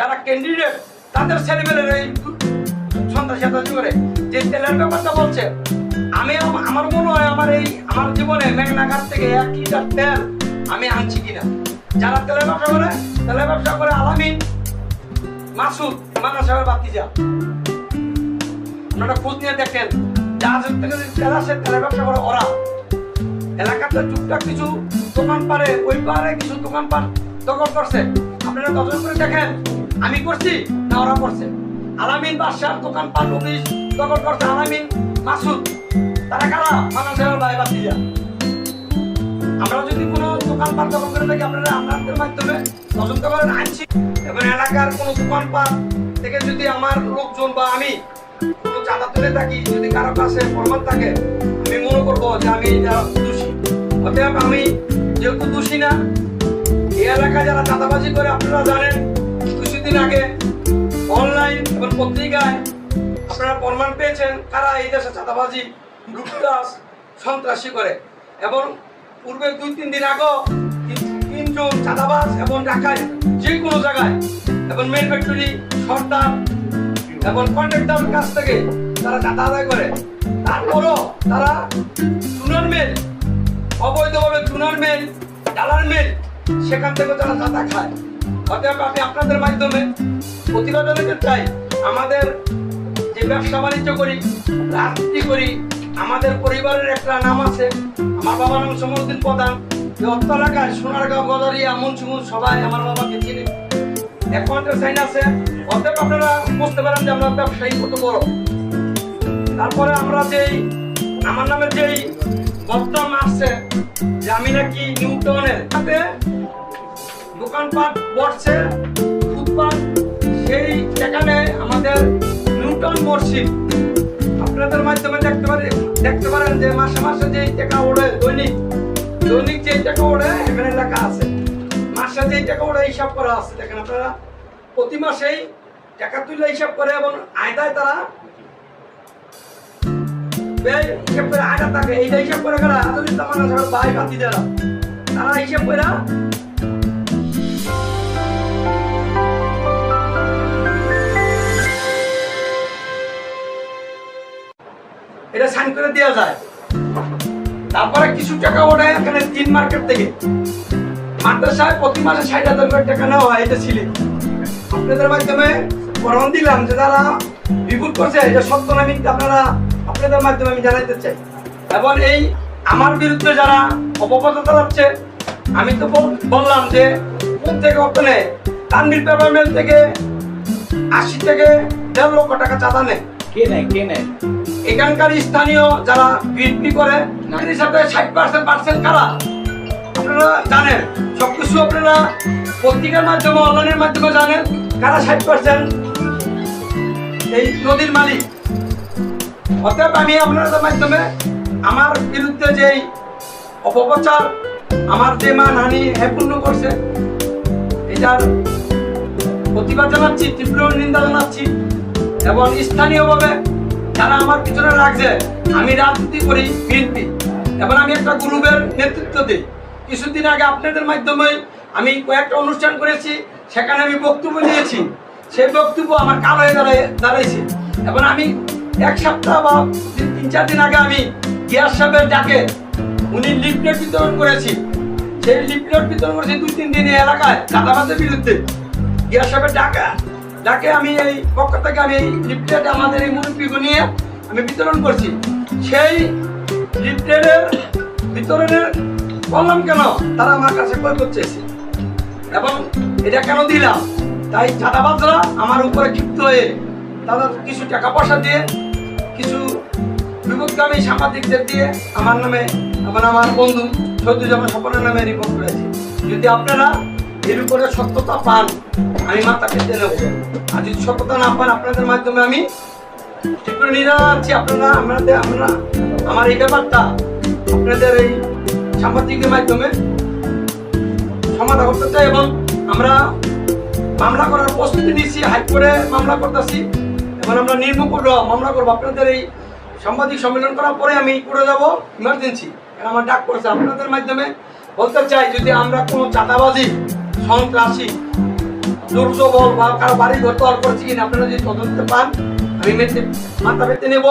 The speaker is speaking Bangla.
যারা ক্যান্ডিডেট তাদের ছেলেমেয়ের এই সন্ত্রাসী করে। যে তেলের ব্যাপারটা বলছে, আমি আমার মনে হয় আমার এই আমার জীবনে মেঘনাঘাট থেকে এক লিটার তেল আমি আনছি কিনা। যারা তেলের ব্যবসা করে, তেলের ব্যবসা করে আলামিন, মাসুদ মানা সাহেবের বাতিজা। আপনারা খোঁজ নিয়ে দেখেন জাহাজের থেকে যে তেল আসে, তেলের ব্যবসা করে ওরা। এলাকাতে টুকটাক কিছু দোকান পারে ওই পারে কিছু দোকান পার দখল করছে। আপনারা দখল করে দেখেন আমি করছি না ওরা করছে। আলামিন বাদশার দোকান পার অফিস দখল করছে আলামিন মাসুদ। তারা কারা? মানা সাহেবের ভাই বাতিজা আমরা যদি কোনো দোকান পাট দখল করে থাকি, আপনারা আপনাদের মাধ্যমে তদন্ত করেন আনছি এবং এলাকার কোনো দোকান পাট থেকে যদি আমার লোকজন বা আমি কোনো চাঁদা তুলে থাকি, যদি কারও কাছে প্রমাণ থাকে, আমি মনে করব যে আমি দোষী। অতএব আমি যেহেতু দোষী না, এই এলাকায় যারা চাঁদাবাজি করে, আপনারা জানেন কিছুদিন আগে অনলাইন এবং পত্রিকায় আপনারা প্রমাণ পেয়েছেন কারা এই দেশে চাঁদাবাজি লুটতাস সন্ত্রাসী করে। এবং পূর্বে দুই, তিন দিন আগেও তিনজন চাঁদাবাজ এবং ঢাকায় যে কোনো জায়গায় এবং মেন ফ্যাক্টরি সর্দার এবং কন্ট্রাক্টর কাছ থেকে তারা চাঁদা আদায় করে। তারপরও তারা চুনার মেল অবৈধভাবে চুনার মেল ডালার মেল সেখান থেকে তারা চাঁদা খায়। অতএব আমি আপনাদের মাধ্যমে প্রতিবাদ জানাতে চাই। আমাদের যে ব্যবসা বাণিজ্য করি, রাজনীতি করি, আমাদের পরিবারের একটা নাম আছে। আমার বাবার নাম সমরুদ্দিন প্রধান। এই অত্র এলাকায় সোনারগাঁও, গদারিয়া মুন্সিমুন সবাই আমার বাবাকে চিনি। অ্যাকাউন্টের সাইন আছে। অতএব আপনারা বুঝতে পারেন যে আমরা ব্যবসায়ী কত বড়। তারপরে আমরা যেই, আমার নামে যেই বদনাম আসছে, যে আমি নাকি নিউটনের। সাথে দোকানপাট বসছে ফুটপাত, সেই সেখানে আমাদের নিউটন মসজিদ। আপনাদের মাধ্যমে দেখতে পারেন দেখতে পারেন যে মাসে মাসে যেই টাকা ওড়ে দৈনিক দৈনিক যেই টাকা ওড়ে, এখানে লেখা আছে। মাসে যেই টাকা ওড়ে, হিসাব করা আছে। দেখেন আপনারা, প্রতি মাসেই টাকা তুলে হিসাব করে এবং আয়দায় তারা হিসাব করে আয়দা থাকে। এইটা হিসাব করে ভাই তারা হিসাব করে এটা সাইন করে দেওয়া যায়। তারপরে কিছু টাকা ওঠে এখানে তিন মার্কেট থেকে। মাদ্রাসায় প্রতি মাসে ষাট হাজার করে টাকা নেওয়া হয়, এটা ছিল আপনাদের মাধ্যমে প্রমাণ দিলাম যে যারা রিপোর্ট করছে, এটা সত্য না মিথ্যা, আপনারা আপনাদের মাধ্যমে আমি জানাইতে চাই। এবং এই আমার বিরুদ্ধে যারা অপবাদ চালাচ্ছে আমি তো বললাম যে কোন থেকে নেয় তানবির পেপার মিল থেকে আশি থেকে দেড় লক্ষ টাকা চাঁদা নেয় কে নেয় কে নেয়? এখানকার স্থানীয় যারা বিএনপি করে নারীর সাথে ষাট পার্সেন্ট পার্সেন্ট কারা? আপনারা জানেন। সবকিছু আপনারা পত্রিকার মাধ্যমে, অনলাইনের মাধ্যমে জানেন। কারা ষাট পার্সেন্ট এই নদীর মালিক। অতএব আমি আপনাদের মাধ্যমে আমার বিরুদ্ধে যেই অপপ্রচার, আমার যে মানহানি হ্যাপূর্ণ করছে, এটার প্রতিবাদ জানাচ্ছি, তীব্র নিন্দা জানাচ্ছি, এবং স্থানীয়ভাবে যারা আমার পিছনে রাখছে। আমি রাজনীতি করি, বিএনপি। এবং আমি একটা গ্রুপের নেতৃত্ব দিই। কিছুদিন আগে আপনাদের মাধ্যমে আমি কয়েকটা অনুষ্ঠান করেছি, সেখানে আমি বক্তব্য দিয়েছি। সেই বক্তব্য আমার কাল হয়ে দাঁড়ায় দাঁড়াইছে। এবং আমি এক সপ্তাহ বা তিন চার দিন আগে আমি গিয়াস সাহেবের ডাকে উনি লিফলেট বিতরণ করেছি। সেই লিফলেট বিতরণ করেছি দুই, তিন দিন এলাকায় দাদাবাদের বিরুদ্ধে। গিয়া সাহেবের ডাকা। ডাকে আমি এই পক্ষ থেকে আমি লিফলেট আমাদের এই মুরব্বীকে নিয়ে আমি বিতরণ করছি, সেই লিফলেটের বিতরণের বললাম কেন তারা আমার কাছে কয় করছে এবং এটা কেন দিলাম? তাই চাঁদাবাজরা আমার উপরে ক্ষিপ্ত হয়ে তাদের কিছু টাকা পয়সা দিয়ে, কিছু বিপদগামী সাংবাদিকদের দিয়ে আমার নামে আমার আমার বন্ধু সৈদুজ্জামান স্বপনের নামে রিপোর্ট করেছি। যদি আপনারা এর উপরে সত্যতা পান, আমি মাথা পেতে নেব। আর যদি সত্যতা না পান আপনাদের মাধ্যমে আমি ঠিক করে নিয়ে যাচ্ছি আপনারা, আপনাদের আপনারা আমার এই ব্যাপারটা আপনাদের এই সাংবাদিকের মাধ্যমে সমাধান করতে চাই এবং আমরা মামলা করার প্রস্তুতি নিচ্ছি হাইকোর্টে মামলা করতেছি। এবং আমরা নির্মুকুর মামলা করব। আপনাদের এই সাংবাদিক সম্মেলন করার পরে আমি করে যাব ইমার্জেন্সি আমার ডাক করেছে। আপনাদের মাধ্যমে বলতে চাই, যদি আমরা কোনো চাঁদাবাজি সন্ত্রাসী দুর্যোগ বা কারও বাড়ি ঘর করেছি কিনা আপনারা যদি তদন্ত পান, আমি মাথা পেতে নেব।